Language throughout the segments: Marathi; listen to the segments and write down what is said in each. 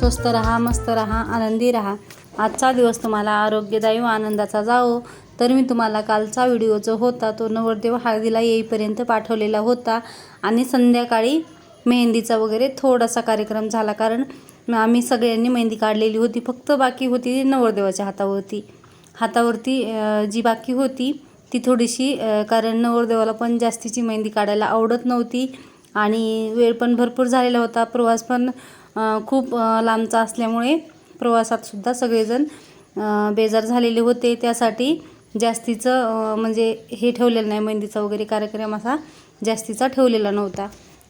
स्वस्त रहा मस्त रहा आनंदी रहा. आजचा दिवस तुम्हाला आरोग्यदायी व आनंदाचा जावो. तर मी तुम्हाला कालचा व्हिडिओ जो होता तो नवरदेव हळदीला येईपर्यंत पाठवलेला होता. आणि संध्याकाळी मेहंदीचा वगैरे थोडासा कार्यक्रम झाला कारण आम्ही सगळ्यांनी मेहंदी काढलेली होती फक्त बाकी होती ती नवरदेवाच्या हातावरती. हातावरती जी बाकी होती ती थोडीशी कारण नवरदेवाला पण जास्तीची मेहंदी काढायला आवडत नव्हती. आणि वेळ पण भरपूर झालेला होता प्रवास पण खूप लांबचा असल्यामुळे प्रवासातसुद्धा सगळेजण बेजार झालेले होते. त्यासाठी जास्तीचं म्हणजे हे ठेवलेलं नाही मेहंदीचा वगैरे कार्यक्रम असा जास्तीचा ठेवलेला नव्हता.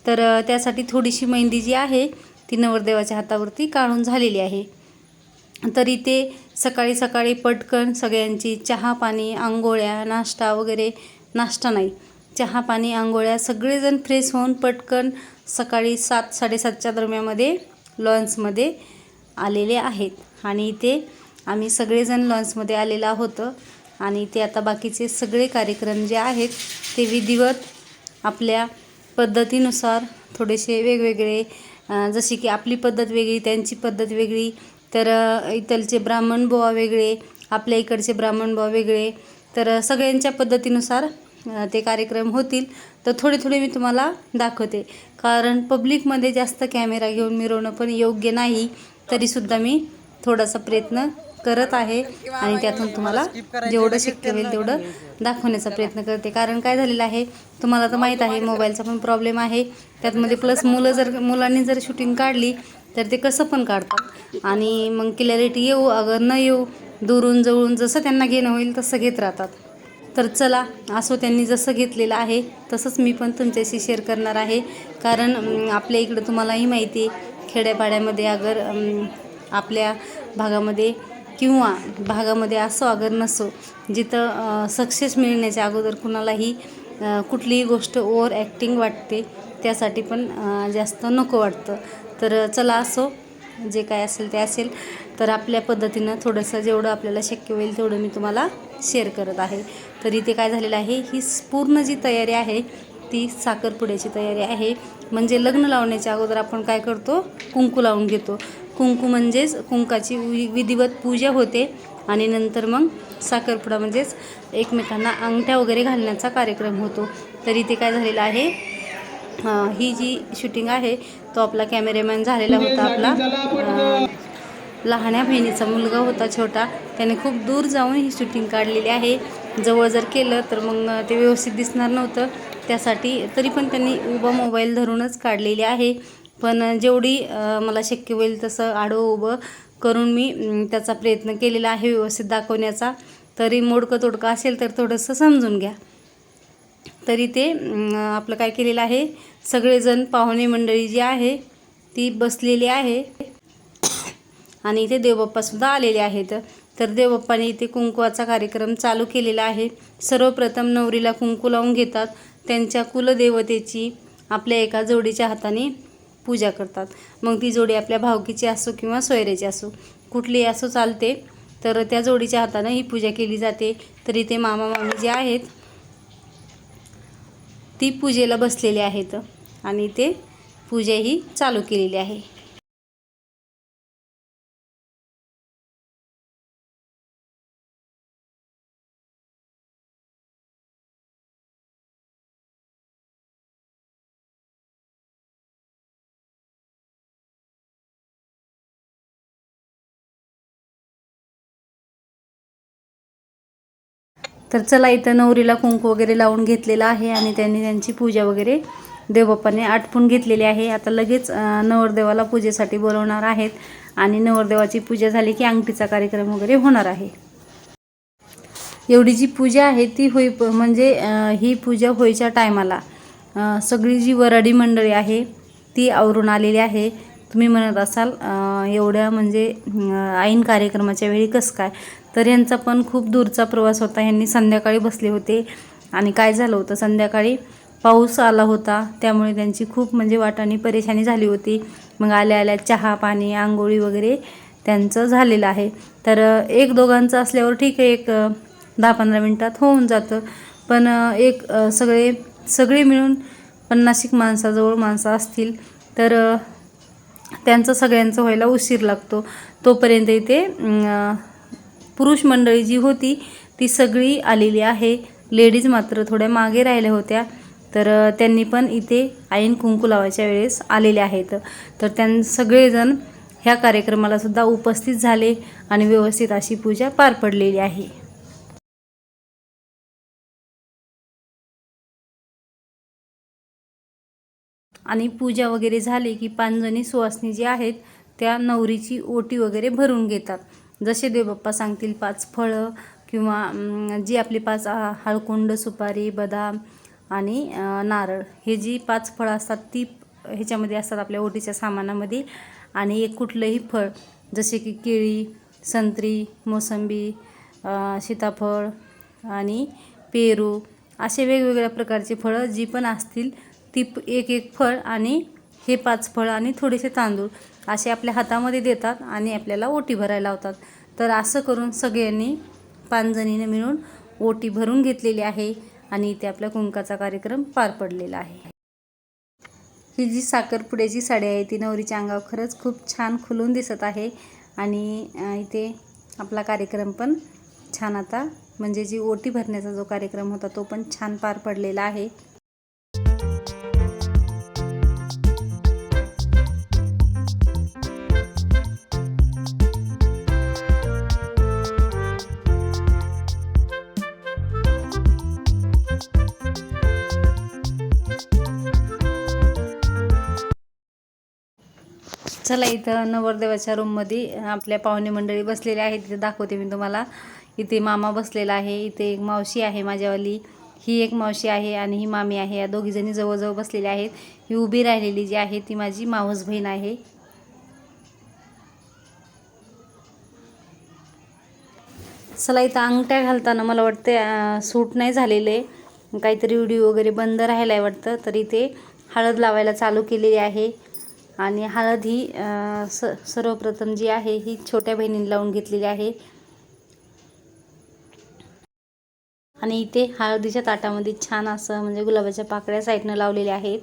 तर त्यासाठी थोडीशी मेहंदी जी आहे ती नवरदेवाच्या हातावरती काढून झालेली आहे. तरी ते सकाळी सकाळी पटकन सगळ्यांची चहा पाणी आंघोळ्या नाश्ता वगैरे नाश्ता नाही चहा पाणी आंघोळ्या सगळेजण फ्रेश होऊन पटकन सकाळी सात साडेसातच्या दरम्यामध्ये लॉन्समध्ये आलेले आहेत. आणि इथे आम्ही सगळेजण लॉन्समध्ये आलेलं होतं आणि ते आता बाकीचे सगळे कार्यक्रम जे आहेत ते विधिवत आपल्या पद्धतीनुसार थोडेसे वेगवेगळे जसे जशी की आपली पद्धत वेगळी त्यांची पद्धत वेगळी तर इथलचे ब्राह्मण बुवा वेगळे आपल्या इकडचे ब्राह्मण बुवा वेगळे तर सगळ्यांच्या पद्धतीनुसार ते कार्यक्रम होतील. तर थोडे थोडे मी तुम्हाला दाखवते. कारण पब्लिकमध्ये जास्त कॅमेरा घेऊन मिरवणं पण योग्य नाही तरीसुद्धा मी थोडासा प्रयत्न करत आहे. आणि त्यातून तुम्हाला जेवढं शक्य होईल तेवढं दाखवण्याचा प्रयत्न करते. कारण काय झालेलं आहे तुम्हाला तर माहीत आहे मोबाईलचा पण प्रॉब्लेम आहे. त्यातमध्ये प्लस मुलं जर मुलांनी जर शूटिंग काढली तर ते कसं पण काढतात. आणि मग क्लॅरिटी येऊ अगर न येऊ दुरून जवळून जसं त्यांना घेणं होईल तसं घेत राहतात. तर चला असो त्यांनी जसं घेतलेलं आहे तसंच मी पण तुमच्याशी शेअर करणार आहे. कारण आपल्या इकडं तुम्हालाही माहिती आहे खेड्यापाड्यामध्ये अगर आपल्या भागामध्ये किंवा भागामध्ये असो अगर नसो जिथं सक्सेस मिळण्याच्या अगोदर कुणालाही कुठलीही गोष्ट ओव्हर ॲक्टिंग वाटते त्यासाठी पण जास्त नको वाटतं. तर चला असो जे काय असेल ते असेल. तर आपल्या पद्धतीनं थोडंसं जेवढं आपल्याला शक्य होईल तेवढं मी तुम्हाला शेअर करत आहे. तर इथे काय झालेलं आहे ही पूर्ण जी तयारी आहे ती साखरपुड्याची तयारी आहे. म्हणजे लग्न लावण्याच्या अगोदर आपण काय करतो कुंकू लावून घेतो. कुंकू म्हणजेच कुंकाची वि विधिवत पूजा होते आणि नंतर मग साखरपुडा म्हणजेच एकमेकांना अंगठ्या वगैरे घालण्याचा कार्यक्रम होतो. तर इथे काय झालेलं आहे ही जी शूटिंग आहे तो आपला कॅमेरामॅन झालेला होता आपला. लहान्या बहिणीचा मुलगा होता छोटा त्याने खूप दूर जाऊन ही शूटिंग काढलेली आहे. जवळ जर केलं तर मग ते व्यवस्थित दिसणार नव्हतं. त्यासाठी तरी पण त्यांनी उभा मोबाईल धरूनच काढलेली आहे. पण जेवढी मला शक्य होईल तसं आडवं उभं करून मी त्याचा प्रयत्न केलेला आहे व्यवस्थित दाखवण्याचा. तरी मोडकं तोडकं असेल तर थोडंसं समजून घ्या. तरी ते आपलं काय केलेलं आहे सगळेजण पाहुणे मंडळी जी आहे ती बसलेली आहे. आणि इथे देवबाप्पासुद्धा आलेले आहेत. तर देवबाप्पाने इथे कुंकुवाचा कार्यक्रम चालू केलेला आहे. सर्वप्रथम नवरीला कुंकू लावून घेतात. त्यांच्या कुलदेवतेची आपल्या एका जोडीच्या हाताने पूजा करतात. मग ती जोडी आपल्या भावकीची असो किंवा सोयऱ्याची असो कुठली असो चालते. तर त्या जोडीच्या हातानं ही पूजा केली जाते. तर इथे मामा मामी जे आहेत ती पूजेला बसलेले आहेत. आणि ते पूजा ही चालू केलेली आहे. तर चला इथं नवरीला कुंकू वगैरे लावून घेतलेलं आहे आणि त्यांनी त्यांची पूजा वगैरे देवबाप्पाने आटपून घेतलेली आहे. आता लगेच नवरदेवाला पूजेसाठी बोलवणार आहेत आणि नवरदेवाची पूजा झाली की अंगठीचा कार्यक्रम वगैरे होणार आहे. एवढी जी पूजा आहे ती होई म्हणजे ही पूजा होईच्या टायमाला सगळी जी वराडी मंडळी आहे ती आवरून आलेली आहे. तुम्ही म्हणत असाल एवढ्या म्हणजे ऐन कार्यक्रमाच्या वेळी कसं काय? तर यांचा पण खूप दूरचा प्रवास होता. यांनी संध्याकाळी बसले होते. आणि काय झालं होतं? संध्याकाळी पाऊस आला होता. त्यामुळे त्यांची खूप म्हणजे वाटाणी परेशानी झाली होती. मग आल्या आल्या चहा पाणी आंघोळी वगैरे त्यांचं झालेलं आहे. तर एक दोघांचं असल्यावर ठीक आहे. एक दहा पंधरा मिनटात होऊन जातं. पण एक सगळे सगळे मिळून पन्नास माणसाजवळ माणसं असतील. तर त्यांचं सगळ्यांचं व्हायला उशीर लागतो. तोपर्यंत इथे पुरुष मंडळी जी होती ती सगळी आलेली आहे. लेडीज मात्र थोड्या मागे राहिल्या होत्या. तर त्यांनी पण इथे ऐन कुंकू लावायच्या वेळेस आलेले आहेत. तर त्यां सगळेजण ह्या कार्यक्रमाला सुद्धा उपस्थित झाले आणि व्यवस्थित अशी पूजा पार पडलेली आहे. आणि पूजा वगैरे झाली की पाचजणी सुवासनी जी आहेत त्या नवरीची ओटी वगैरे भरून घेतात. जसे देवबाप्पा सांगतील पाच फळं किंवा जी आपली पाच हळकुंड सुपारी बदाम आणि नारळ. हे जी पाच फळं असतात ती ह्याच्यामध्ये असतात आपल्या ओटीच्या सामानामध्ये. आणि एक कुठलंही फळ जसे की केळी संत्री मोसंबी सीताफळ आणि पेरू असे वेगवेगळ्या प्रकारचे फळं जी पण असतील ती प- एक एक फळ आणि हे पाच फळं आणि थोडेसे तांदूळ असे आपल्या हातामध्ये देतात आणि आपल्याला ओटी भरायला लावतात. तर असं करून सगळ्यांनी पाचजणीने मिळून ओटी भरून घेतलेली आहे आणि इथे आपल्या कुंकाचा कार्यक्रम पार पडलेला आहे. ही जी साखरपुड्याची साडी आहे ती नवरीच्या अंगावर खरंच खूप छान खुलून दिसत आहे आणि इथे आपला कार्यक्रम पण छान आता म्हणजे जी ओटी भरण्याचा जो कार्यक्रम होता तो पण छान पार पडलेला आहे. चला इथं नवरदेवाच्या रूममध्ये आपल्या पाहुणे मंडळी बसलेले आहेत. तिथे दाखवते मी तुम्हाला. इथे मामा बसलेला आहे. इथे एक मावशी आहे माझ्यावाली. ही एक मावशी आहे आणि ही मामी आहे. या दोघीजणी जवळजवळ बसलेल्या आहेत. ही उभी राहिलेली जी आहे ती माझी मावस बहीण आहे. चला इथं अंगठ्या घालताना मला वाटते सूट नाही झालेले. काहीतरी व्हिडिओ वगैरे बंद राहिला आहे वाटतं. तर इथे हळद लावायला चालू केलेली आहे. आणि हळद ही स सर्वप्रथम जी आहे ही छोट्या बहिणीने लावून घेतलेली आहे. आणि इथे हळदीच्या ताटामध्ये छान असं म्हणजे गुलाबाच्या पाकळ्या साईडनं लावलेल्या आहेत.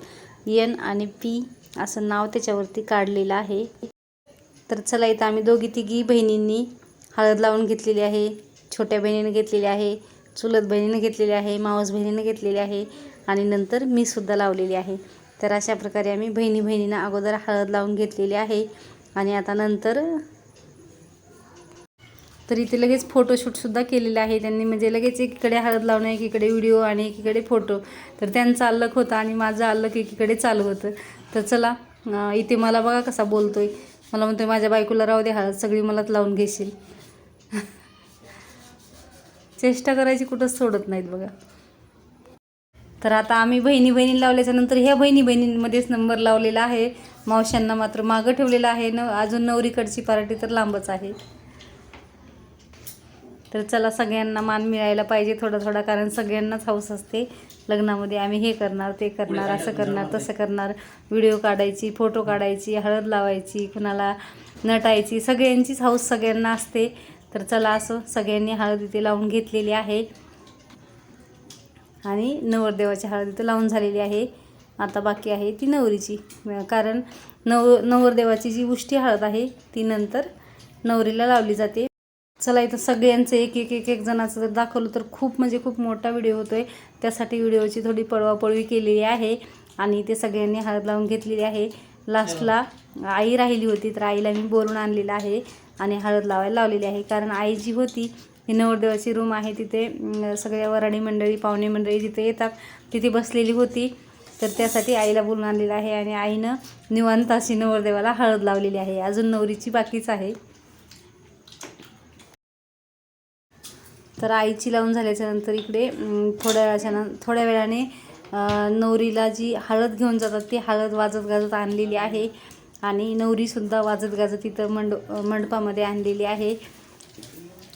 यन आणि पी असं नाव त्याच्यावरती काढलेलं आहे. तर चला इथं आम्ही दोघी तिघी बहिणींनी हळद लावून घेतलेली आहे. छोट्या बहिणीने घेतलेली आहे चुलत बहिणीने घेतलेली आहे मावस बहिणीने घेतलेली आहे आणि नंतर मी सुद्धा लावलेली आहे. तर अशा प्रकारे आम्ही बहिणी बहिणींना अगोदर हळद लावून घेतलेली आहे. आणि आता नंतर तर इथे लगेच फोटोशूटसुद्धा केलेलं आहे. त्यांनी म्हणजे लगेच एकीकडे हळद लावणं एकीकडे व्हिडिओ आणि एकीकडे फोटो तर त्यांचा अल्लक होता आणि माझं अल्लक एकीकडे चालू होतं. तर चला इथे मला बघा कसा बोलतोय. मला म्हणतो माझ्या बायकोला राहू दे हळद सगळी मलाच लावून घेशील. चेष्टा करायची कुठंच सोडत नाहीत बघा. तर आता आम्ही बहिणी बहिणी लावल्याच्या नंतर ह्या बहिणी बहिणींमध्येच नंबर लावलेला आहे. मावशांना मात्र मागं ठेवलेलं आहे. न अजून नवरीकडची पार्टी तर लांबच आहे. तर चला सगळ्यांना मान मिळायला पाहिजे थोडा थोडा कारण सगळ्यांनाच हौस असते. लग्नामध्ये आम्ही हे करणार ते करणार असं करणार तसं करणार. व्हिडिओ काढायची फोटो काढायची हळद लावायची कुणाला नटायची सगळ्यांचीच हौस सगळ्यांना असते. तर चला असं सगळ्यांनी हळद इथे लावून घेतलेली आहे. आणि नवरदेवाची हळद इथं लावून झालेली आहे. आता बाकी आहे ती नवरीची. कारण नव नवरदेवाची जी उष्टी हळद आहे ती नंतर नवरीला लावली जाते. चला इथं सगळ्यांचं एक एक एक एक जणाचं जर दाखवलं तर खूप म्हणजे खूप मोठा व्हिडिओ होतो आहे त्यासाठी व्हिडिओची थोडी पळवापळवी केलेली आहे आणि ते सगळ्यांनी हळद लावून घेतलेली आहे. लास्टला आई राहिली होती तर आईला मी बोलून आणलेलं आहे आणि हळद लावायला लावलेली आहे. कारण आई जी होती ही नवरदेवाची रूम आहे तिथे. सगळ्या वराडी मंडळी पाहुणे मंडळी जिथे येतात तिथे बसलेली होती. तर त्यासाठी आईला बोलून आणलेलं आहे आणि आईनं निवांत अशी नवरदेवाला हळद लावलेली आहे. अजून नवरीची बाकीच आहे. तर आईची लावून झाल्याच्यानंतर इकडे थोड्या वेळाच्या थोड्या वेळाने नवरीला जी हळद घेऊन जातात ती हळद वाजत गाजत आणलेली आहे. आणि नवरीसुद्धा वाजत गाजत इथं मंड मंडपामध्ये आणलेली आहे.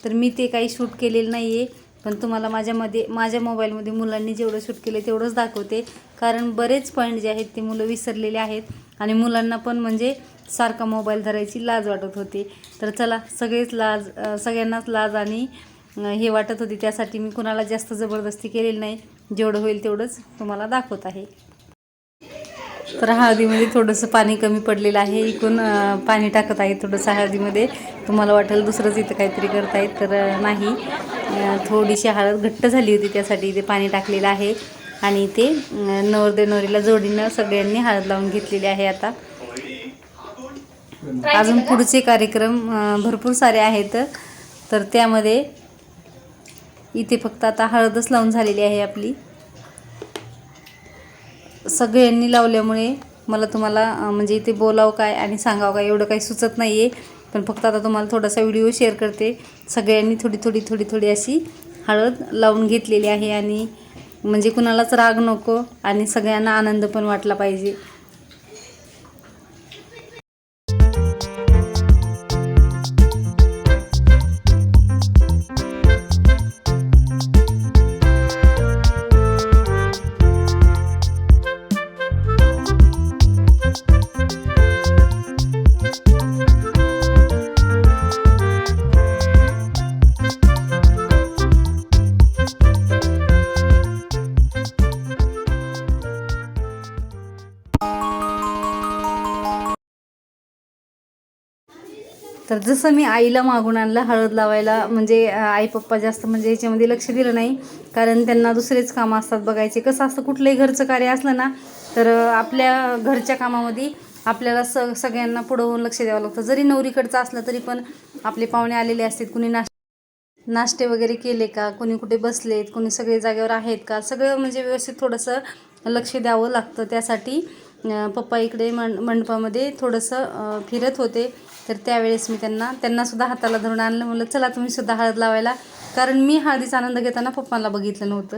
तर मी ते काही शूट केलेलं नाही आहे पण तुम्हाला माझ्यामध्ये माझ्या मोबाईलमध्ये मुलांनी जेवढं शूट केलं तेवढंच दाखवते. कारण बरेच पॉईंट जे आहेत ते मुलं विसरलेले आहेत आणि मुलांना पण म्हणजे सारखा मोबाईल धरायची लाज वाटत होती. तर चला सगळेच लाज सगळ्यांनाच लाज आणि हे वाटत होती. त्यासाठी मी कुणाला जास्त जबरदस्ती केलेली नाही. जेवढं होईल तेवढंच तुम्हाला दाखवत आहे. तर हळदीमध्ये थोडंसं पाणी कमी पडलेलं आहे. इकून पाणी टाकत आहे थोडंसं हळदीमध्ये. तुम्हाला वाटेल दुसरंच इथं काहीतरी करतायत तर नाही. थोडीशी हळद घट्ट झाली होती त्यासाठी इथे पाणी टाकलेलं आहे. आणि ते नवरदे नवरीला जोडीनं सगळ्यांनी हळद लावून घेतलेली आहे आता. अजून पुढचे कार्यक्रम भरपूर सारे आहेत. तर त्यामध्ये इथे फक्त आता हळदच लावून झालेली आहे आपली. सगळ्यांनी लावल्यामुळे मला तुम्हाला म्हणजे इथे बोलावं काय आणि सांगावं काय एवढं काही सुचत नाही आहे पण फक्त आता तुम्हाला थोडासा व्हिडिओ शेअर करते. सगळ्यांनी थोडी थोडी थोडी थोडी अशी हळद लावून घेतलेली आहे आणि म्हणजे कुणालाच राग नको आणि सगळ्यांना आनंद पण वाटला पाहिजे. तर जसं मी आईला मागून आणलं हळद लावायला म्हणजे आई पप्पा जास्त म्हणजे याच्यामध्ये लक्ष दिलं नाही. कारण त्यांना दुसरेच कामं असतात बघायचे. कसं असतं कुठलंही घरचं कार्य असलं ना तर आपल्या घरच्या कामामध्ये आपल्याला स सगळ्यांना पुढं होऊन लक्ष द्यावं लागतं. जरी नवरीकडचं असलं तरी पण आपले पाहुणे आलेले असतात. कुणी नाश नाश्ते वगैरे केले का? कोणी कुठे बसलेत? कोणी सगळे जागेवर आहेत का? सगळं म्हणजे व्यवस्थित थोडंसं लक्ष द्यावं लागतं. त्यासाठी पप्पा इकडे मं मंडपामध्ये थोडंसं फिरत होते. तर त्यावेळेस मी त्यांना त्यांनासुद्धा हाताला धरून आणलं. म्हणलं चला तुम्ही सुद्धा हळद लावायला. कारण मी हळदीचा आनंद घेताना पप्पाला बघितलं नव्हतं.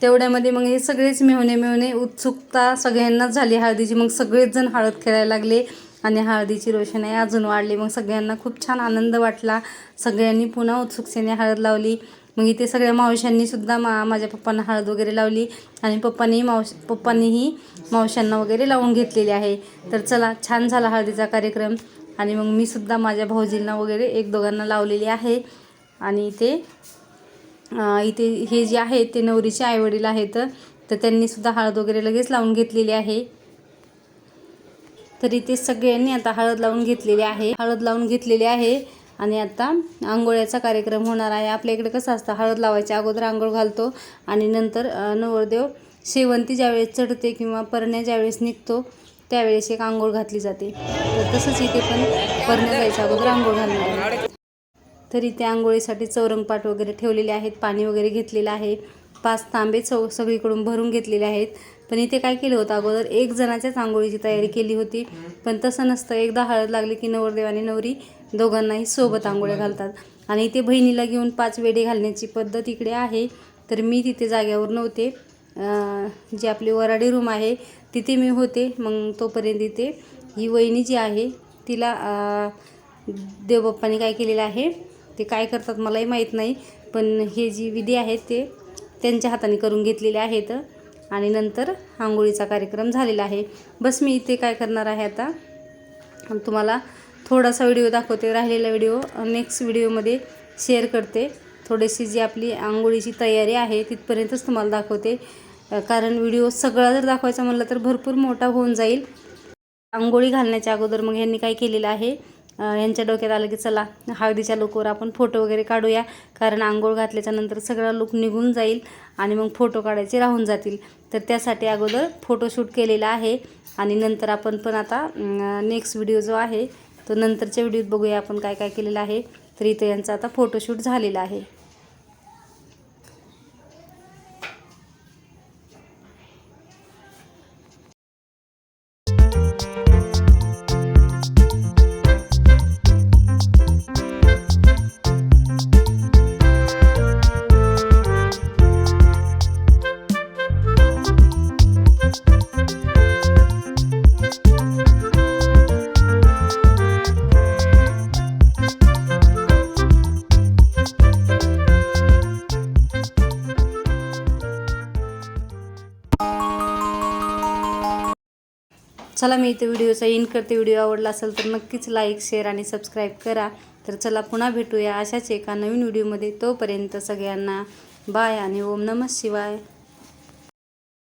तेवढ्यामध्ये मग हे सगळेच मिळवणे मिळवणे उत्सुकता सगळ्यांनाच झाली हळदीची. मग सगळेच जण हळद खेळायला लागले आणि हळदीची रोषणाई अजून वाढली. मग सगळ्यांना खूप छान आनंद वाटला. सगळ्यांनी पुन्हा उत्सुकतेने हळद लावली. मग इथे सगळ्या मावशांनीसुद्धा मा माझ्या पप्पांना हळद वगैरे लावली आणि पप्पांनी मावश पप्पांनीही मावशांना वगैरे लावून घेतलेली आहे. तर चला छान झाला हळदीचा कार्यक्रम. आणि मग मी सुद्धा माझ्या भाऊजींना वगैरे एक दोघांना लावलेली आहे. आणि इथे इथे हे जे आहे ते नवरीचे आईवडील आहेत. तर त्यांनीसुद्धा हळद वगैरे लगेच लावून घेतलेली आहे. तर इथे सगळ्यांनी आता हळद लावून घेतलेली आहे. हळद लावून घेतलेली आहे. आणि आता आंघोळ्याचा कार्यक्रम होणार आहे. आपल्या इकडे कसं असतं हळद लावायच्या अगोदर आंघोळ घालतो आणि नंतर नवरदेव शेवंती ज्यावेळेस चढते किंवा परण्या ज्यावेळेस निघतो त्यावेळेस एक आंघोळ घातली जाते. तर तसंच इथे पण परण्या जायच्या अगोदर आंघोळ घालणार आहे. तर इथे आंघोळीसाठी चौरंगपाट वगैरे ठेवलेले आहेत पाणी वगैरे घेतलेलं आहे. पाच तांबे चौ सगळीकडून भरून घेतलेले आहेत. पण इथे काय केलं होतं अगोदर एक जणाच्याच आंघोळीची तयारी केली होती. पण तसं नसतं एकदा हळद लागली की नवरदेवाने नवरी दोघांनाही सोबत आंघोळ्या घालतात. आणि इथे बहिणीला घेऊन पाच वेडे घालण्याची पद्धत इकडे आहे. तर मी तिथे जाग्यावर नव्हते. जी आपली वराडी रूम आहे तिथे मी होते. मग तोपर्यंत इथे ही वहिनी जी आहे तिला देवबाप्पाने काय केलेलं आहे ते काय करतात मलाही माहीत नाही. पण हे जी विधी आहेत ते त्यांच्या हाताने करून घेतलेले आहेत. आणि नंतर आंघोळीचा कार्यक्रम झालेला आहे. बस मी इथे काय करणार आहे आता? तुम्हाला थोडासा व्हिडिओ दाखवते राहिलेला व्हिडिओ. नेक्स्ट व्हिडिओमध्ये शेअर करते. थोडीशी जी आपली आंघोळीची तयारी आहे तिथपर्यंतच तुम्हाला दाखवते. कारण व्हिडिओ सगळा जर दाखवायचा म्हणलं तर भरपूर मोठा होऊन जाईल. आंघोळी घालण्याच्या अगोदर मग यांनी काय केलेलं आहे यांच्या डोक्यात आलं की चला हळदीच्या लुकवर आपण फोटो वगैरे काढूया. कारण आंघोळ घातल्याच्या नंतर सगळा लुक निघून जाईल आणि मग फोटो काढायचे राहून जातील. तर त्यासाठी अगोदर फोटोशूट केलेला आहे. आणि नंतर आपण पण आता नेक्स्ट व्हिडिओ जो आहे तो नंतरच्या व्हिडिओत बघूया आपण काय काय केलेलं आहे. तर इथं यांचा आता फोटोशूट झालेला आहे. चला मी इथे व्हिडिओचा इन करते. व्हिडिओ आवडला असेल तर नक्कीच लाईक शेअर आणि सबस्क्राईब करा. तर चला पुन्हा भेटूया अशाच एका नवीन व्हिडिओमध्ये. तोपर्यंत सगळ्यांना बाय आणि ओम नमः शिवाय.